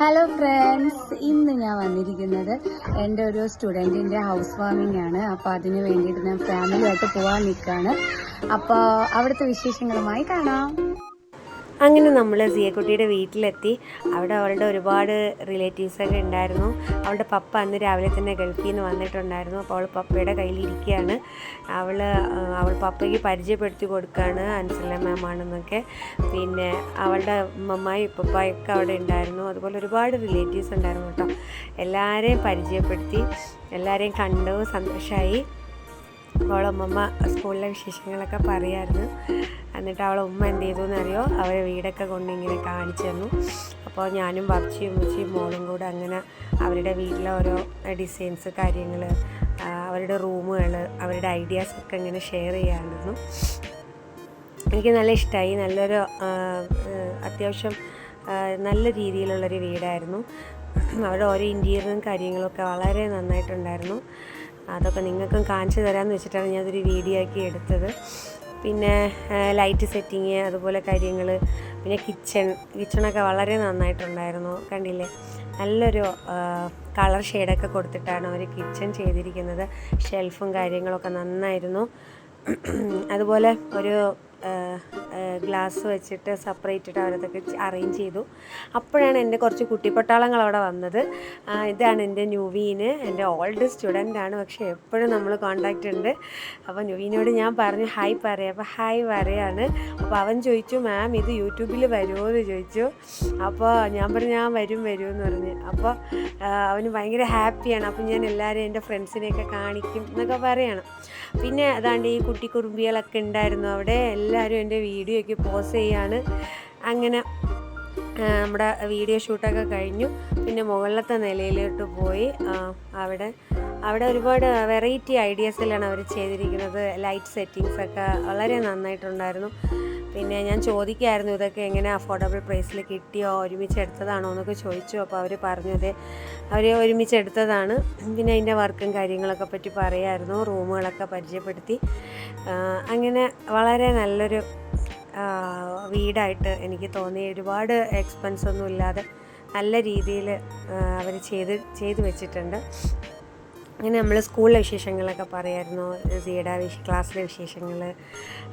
Hello friends ഇന്ന് ഞാൻ വന്നിരിക്കുന്നത് എന്റെ ഒരു സ്റ്റുഡന്റിന്റെ ഹൗസ് വാമിംഗ് ആണ്. അപ്പോൾ അതിന് വേണ്ടിയിട്ട് ഞാൻ ഫാമിലിയായിട്ട് പോകാൻ നിൽക്കുകയാണ് അപ്പോൾ അവിടുത്തെ വിശേഷങ്ങളുമായി കാണാം. അങ്ങനെ നമ്മൾ സിയക്കുട്ടിയുടെ വീട്ടിലെത്തി. അവിടെ അവളുടെ ഒരുപാട് റിലേറ്റീവ്സൊക്കെ ഉണ്ടായിരുന്നു. അവളുടെ പപ്പ അന്ന് രാവിലെ തന്നെ ഗൾഫിൽ നിന്ന് വന്നിട്ടുണ്ടായിരുന്നു. അപ്പോൾ അവൾ പപ്പയുടെ കയ്യിലിരിക്കുകയാണ് അവൾ അവൾ പപ്പയ്ക്ക് പരിചയപ്പെടുത്തി കൊടുക്കുകയാണ് അൻസല മാം ആണെന്നൊക്കെ. പിന്നെ അവളുടെ മമ്മായി പപ്പായൊക്കെ അവിടെ ഉണ്ടായിരുന്നു. അതുപോലെ ഒരുപാട് റിലേറ്റീവ്സ് ഉണ്ടായിരുന്നു കേട്ടോ. എല്ലാവരെയും പരിചയപ്പെടുത്തി എല്ലാവരെയും കണ്ടു സന്തോഷമായി അവളമ്മമ്മ സ്കൂളിലെ വിശേഷങ്ങളൊക്കെ പറയായിരുന്നു. എന്നിട്ട് അവളെ ഉമ്മ എന്ത് ചെയ്തു എന്നറിയോ അവരെ വീടൊക്കെ കൊണ്ട് ഇങ്ങനെ കാണിച്ചു തന്നു. അപ്പോൾ ഞാനും പപ്പച്ചിയും ഉമ്മച്ചിയും മോളും കൂടെ അങ്ങനെ അവരുടെ വീട്ടിലെ ഓരോ ഡിസൈൻസ് കാര്യങ്ങൾ അവരുടെ റൂമുകൾ അവരുടെ ഐഡിയാസ് ഒക്കെ ഇങ്ങനെ ഷെയർ ചെയ്യാമായിരുന്നു എനിക്ക് നല്ല ഇഷ്ടമായി നല്ലൊരു അത്യാവശ്യം നല്ല രീതിയിലുള്ളൊരു വീടായിരുന്നു. അവിടെ ഓരോ ഇന്റീരിയറും കാര്യങ്ങളൊക്കെ വളരെ നന്നായിട്ടുണ്ടായിരുന്നു. അതൊക്കെ നിങ്ങൾക്കും കാണിച്ചു തരാമെന്ന് വെച്ചിട്ടാണ് ഞാനതൊരു വീഡിയോ ആക്കി എടുത്തത്. പിന്നെ ലൈറ്റ് സെറ്റിങ് അതുപോലെ കാര്യങ്ങൾ പിന്നെ കിച്ചൺ കിച്ചണൊക്കെ വളരെ നന്നായിട്ടുണ്ടായിരുന്നു കണ്ടില്ലേ? നല്ലൊരു കളർ ഷെയ്ഡൊക്കെ കൊടുത്തിട്ടാണ് അവർ കിച്ചൺ ചെയ്തിരിക്കുന്നത്. ഷെൽഫും കാര്യങ്ങളൊക്കെ നന്നായിരുന്നു. അതുപോലെ ഒരു ഗ്ലാസ് വെച്ചിട്ട് സെപ്പറേറ്റ് ഇട്ട് അവരതൊക്കെ അറേഞ്ച് ചെയ്തു. അപ്പോഴാണ് എന്റെ കുറച്ച് കുട്ടിപ്പട്ടാളങ്ങൾ അവിടെ വന്നത്. ഇതാണ് എന്റെ ന്യൂവീന്. എന്റെ ഓൾഡ് സ്റ്റുഡന്റ് ആണ്. പക്ഷേ എപ്പോഴും നമ്മൾ കോണ്ടാക്റ്റ് ഉണ്ട്. അപ്പോൾ ന്യൂവീനോട് ഞാൻ പറഞ്ഞു ഹായ് പറയാം അപ്പോൾ ഹായ് പറയാണ് അപ്പോൾ അവൻ ചോദിച്ചു മാം ഇത് യൂട്യൂബിൽ വരുമോ എന്ന് ചോദിച്ചു. അപ്പോൾ ഞാൻ പറഞ്ഞു ഞാൻ വരും വരും എന്ന് പറഞ്ഞ്. അപ്പോൾ അവന് ഭയങ്കര ഹാപ്പിയാണ് അപ്പോൾ ഞാൻ എല്ലാവരും എന്റെ ഫ്രണ്ട്സിനെയൊക്കെ കാണിക്കും എന്നൊക്കെ പറയണം. പിന്നെ അതാണ്ട് ഈ കുട്ടി കുറുമ്പികളൊക്കെ ഉണ്ടായിരുന്നു അവിടെ. എല്ലാവരും എന്റെ വീഡിയോ ഒക്കെ പോസ് ചെയ്യാണ്. അങ്ങനെ നമ്മുടെ വീഡിയോ ഷൂട്ടൊക്കെ കഴിഞ്ഞു. പിന്നെ മുകളിലത്തെ നിലയിലോട്ട് പോയി. അവിടെ അവിടെ ഒരുപാട് വെറൈറ്റി ഐഡിയാസിലാണ് അവർ ചെയ്തിരിക്കുന്നത്. ലൈറ്റ് സെറ്റിങ്സ് ഒക്കെ വളരെ നന്നായിട്ടുണ്ടായിരുന്നു. പിന്നെ ഞാൻ ചോദിക്കായിരുന്നു ഇതൊക്കെ എങ്ങനെ അഫോർഡബിൾ പ്രൈസിൽ കിട്ടിയോ ഒരുമിച്ച് എടുത്തതാണോ എന്നൊക്കെ ചോദിച്ചു. അപ്പോൾ അവർ പറഞ്ഞു അവർ ഒരുമിച്ച് എടുത്തതാണ് പിന്നെ അതിന്റെ വർക്കും കാര്യങ്ങളൊക്കെ പറ്റി പറയായിരുന്നു റൂമുകളൊക്കെ പരിചയപ്പെടുത്തി. അങ്ങനെ വളരെ നല്ലൊരു വീടായിട്ട് എനിക്ക് തോന്നി. ഒരുപാട് എക്സ്പെൻസ് ഒന്നും ഇല്ലാതെ നല്ല രീതിയിൽ അവർ ചെയ്ത് ചെയ്തു വെച്ചിട്ടുണ്ട്. അങ്ങനെ നമ്മൾ സ്കൂളിലെ വിശേഷങ്ങളൊക്കെ പറയായിരുന്നു സിയുടെ വിശ ക്ലാസ്സിലെ വിശേഷങ്ങൾ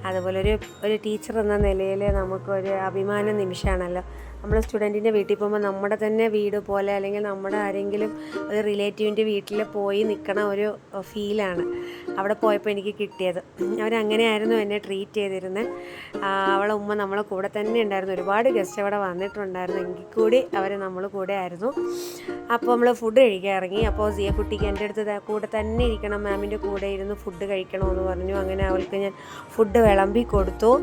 അതുപോലെ ഒരു ഒരു ടീച്ചർ എന്ന നിലയിൽ നമുക്കൊരു അഭിമാന നിമിഷമാണല്ലോ. നമ്മൾ സ്റ്റുഡന്റിന്റെ വീട്ടിൽ പോകുമ്പോൾ നമ്മുടെ തന്നെ വീട് പോലെ അല്ലെങ്കിൽ നമ്മുടെ ആരെങ്കിലും ഒരു റിലേറ്റീവിന്റെ വീട്ടിൽ പോയി നിൽക്കണ ഒരു ഫീലാണ് അവിടെ പോയപ്പോൾ എനിക്ക് കിട്ടിയത്. അവരങ്ങനെയായിരുന്നു എന്നെ ട്രീറ്റ് ചെയ്തിരുന്നത്. അവളെ ഉമ്മ നമ്മളെ കൂടെ തന്നെ ഉണ്ടായിരുന്നു. ഒരുപാട് ഗസ്റ്റ് അവിടെ വന്നിട്ടുണ്ടായിരുന്നു. എങ്കിൽ കൂടി അവർ നമ്മൾ കൂടെ ആയിരുന്നു. അപ്പോൾ നമ്മൾ ഫുഡ് കഴിക്കാൻ ഇറങ്ങി. അപ്പോൾ സിയ കുട്ടിക്ക് എന്റെ അടുത്ത് കൂടെ തന്നെ ഇരിക്കണം. മാമിന്റെ കൂടെ ഇരുന്ന് ഫുഡ് കഴിക്കണമെന്ന് പറഞ്ഞു. അങ്ങനെ അവൾക്ക് ഞാൻ ഫുഡ് വിളമ്പി കൊടുത്തു.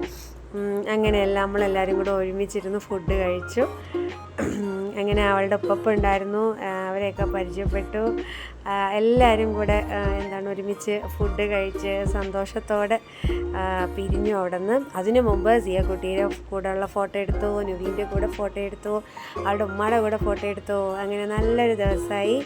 അങ്ങനെയെല്ലാം നമ്മളെല്ലാവരും കൂടെ ഒരുമിച്ചിരുന്ന് ഫുഡ് കഴിച്ചു. അങ്ങനെ അവളുടെ ഒപ്പം ഉണ്ടായിരുന്നു അവരെയൊക്കെ പരിചയപ്പെട്ടു. എല്ലാവരും കൂടെ എന്താണ് ഒരുമിച്ച് ഫുഡ് കഴിച്ച് സന്തോഷത്തോടെ പിരിഞ്ഞു അവിടെ നിന്ന് അതിനു മുമ്പ് കുട്ടീന്റെ കൂടെയുള്ള ഫോട്ടോ എടുത്തു നുവീന്റെ കൂടെ ഫോട്ടോ എടുത്തു അവളുടെ ഉമ്മയുടെ കൂടെ ഫോട്ടോ എടുത്തു. അങ്ങനെ നല്ലൊരു ദിവസമായി.